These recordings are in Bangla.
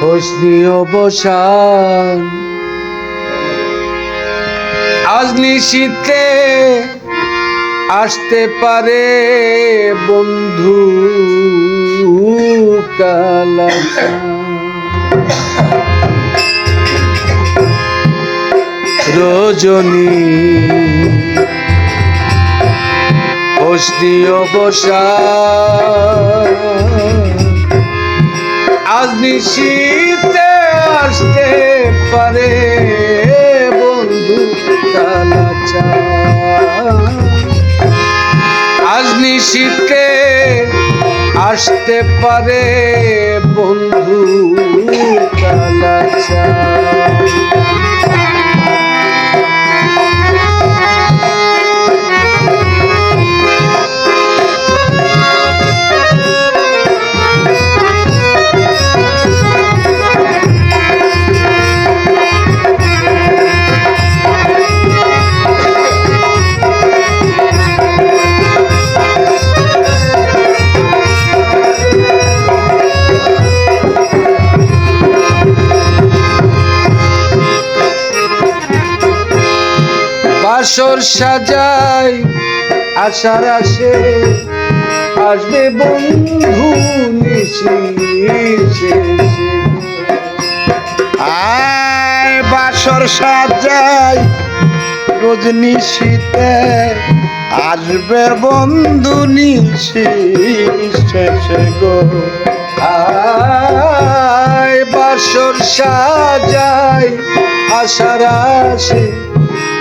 হোসনি অবসান আজ নিশীতে আসতে পারে বন্ধু কালা রজনী হোসনি অবসান আজ নিশীতে আসতে পারে বন্ধু কালাচা। আজ নিশীতে আসতে পারে বন্ধু কালাচা। বাসর সাজাই আশার আসে, আসবে বন্ধু শেষে। আয় বাসর সাজাই রজনী শীতে আসবে বন্ধু নিশি শেষে গো আয় বাসর সাজাই আশার আসে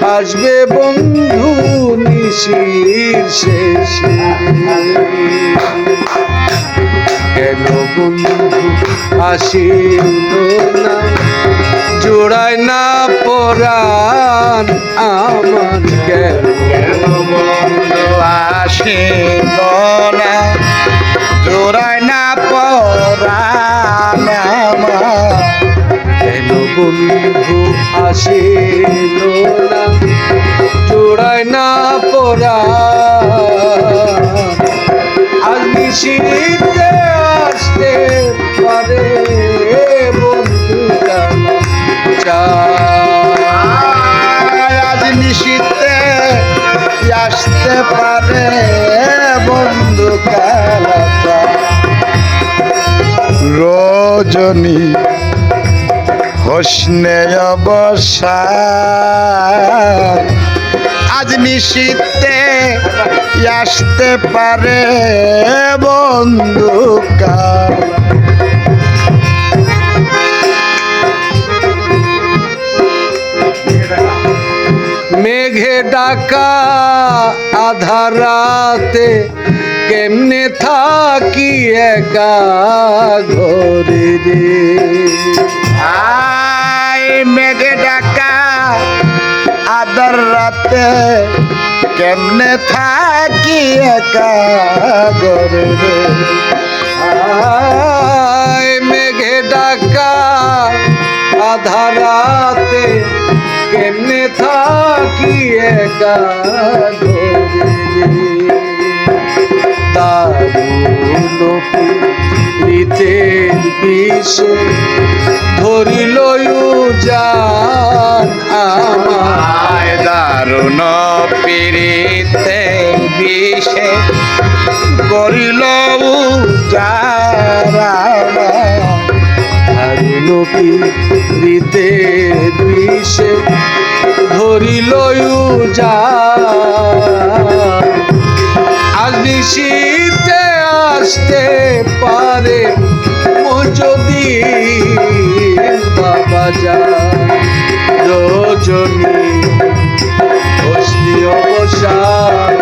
আসবে বন্ধু নিশির শেষে। কেন বন্ধু, আসিল না। জোড়ায় না পরাণ আমার কেন বন্ধু আসে না। জোড়ায় না পরাণ আমার কেন বন্ধু, আসিল নিশীতে আসতে পারে বন্ধু আজ নিশীতে আসতে পারে বন্ধু রজনী হোসনে অবসান আজ নিশীতে আসতে পারে বন্ধু মেঘে ডাকা আধার রাতে কেমনে থাকি একা ঘরে রে? আয় মেঘে ডাকা আদর রাতে কেমনে থাকি একা গরে মেঘে ডাকা আধার রাতে কেমনে থাকি একা ঘরে রে প্রীতের বিষে ধরিল আয় দারুণ পিড়িতে বিষে করিল দারুণ প্রীতের বিষে ধরিল যান আজ নিশীতে যদি বাবা যায় রজনী অশ্লীয় অবসান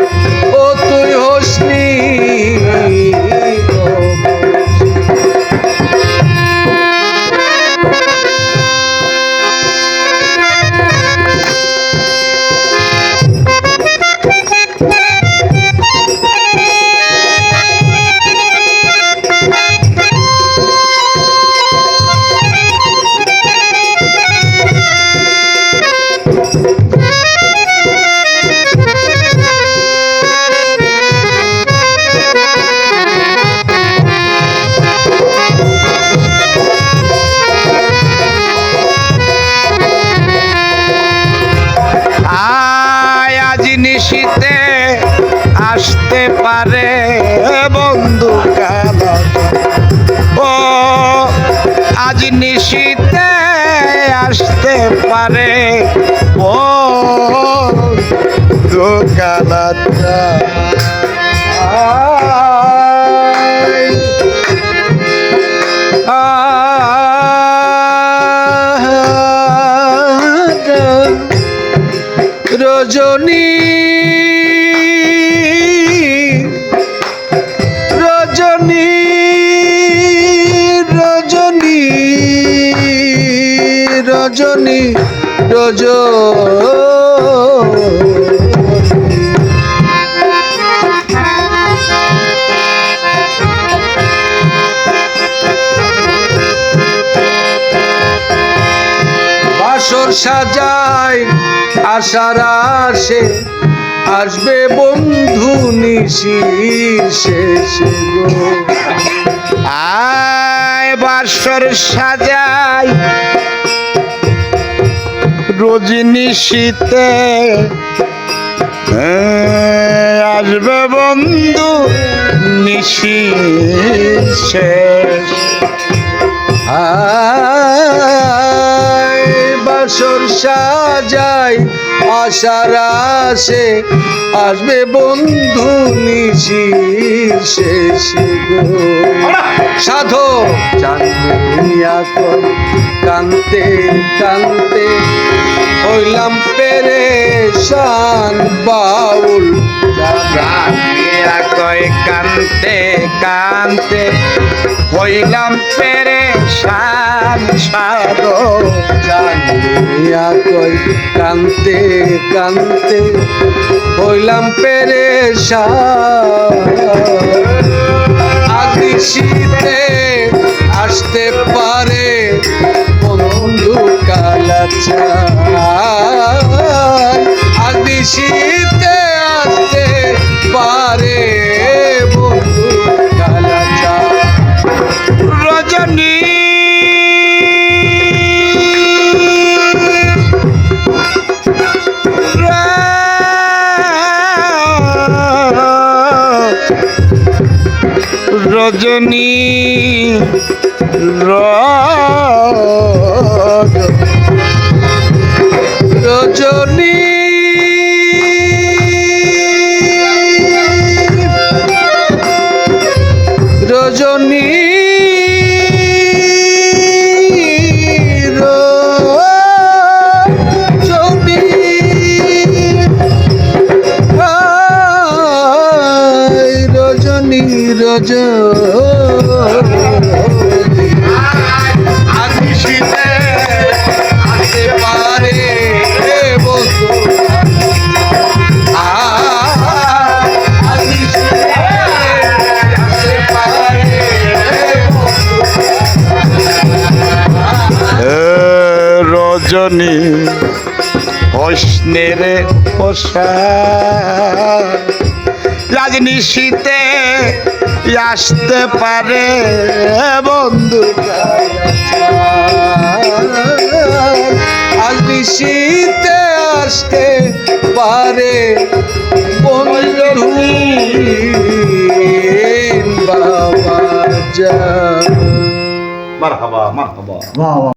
পারে ও দোকানাটা রজনী রজনী রজনী রজনী। রজ বাসর সাজায় আশার আসে আসবে বন্ধু নিশির শেষে গো। আয় বাসর সাজাই রজনী শীতে আসবে বন্ধু নিশি শেষ। আয় বাসর সাজাই আশার আসে। আসবে বন্ধু নিশির শেষে গো। সাধো! জানবে এখন কান্তে কান্তে। হইলাম পেরে শান বাউল কয় কান্তে কান্তে। হইলাম পেরে সাদো জানিয়া কই কান্তে কান্তে হইলাম পেরে আদি শীতে আসতে পারে বন্ধু কালাচা রজনী রজ রজনী রজনী রজনী পারে রজনী হসনের পোষা। রাজনী শীতে আসতে পারে বন্ধু শীতে আসতে পারে বন্ধু বাবা যা। মারহাবা মারহাবা।